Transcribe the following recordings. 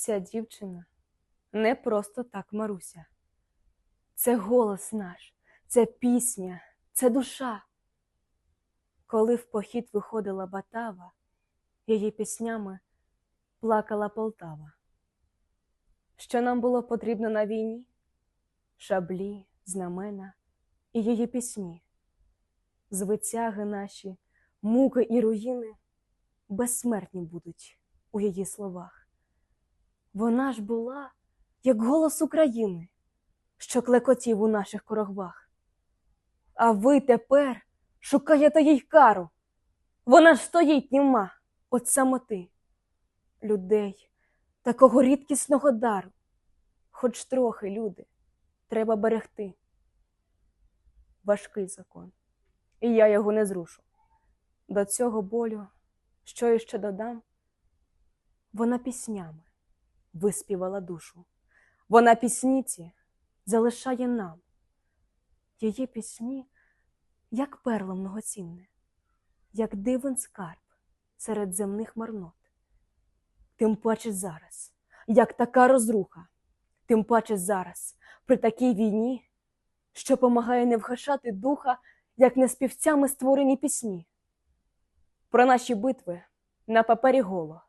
Ця дівчина не просто так Маруся. Це голос наш, це пісня, це душа. Коли в похід виходила Батава, її піснями плакала Полтава. Що нам було потрібно на війні? Шаблі, знамена і її пісні. Звитяги наші, муки і руїни безсмертні будуть у її словах. Вона ж була, як голос України, що клекотів у наших корогвах. А ви тепер шукаєте їй кару. Вона ж стоїть німа от самоти. Людей, такого рідкісного дару. Хоч трохи, люди, треба берегти. Важкий закон, і я його не зрушу. До цього болю, що іще додам, вона піснями виспівала душу. Вона пісніці залишає нам. Її пісні, як перло многоцінне, як дивен скарб серед земних марнот. Тим паче зараз, як така розруха, тим паче зараз, при такій війні, що помагає не вгашати духа, як не співцями створені пісні. Про наші битви на папері голо,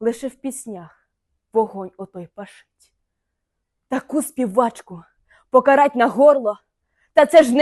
лише в піснях вогонь отой пашить. Таку співачку покарать на горло, та це ж не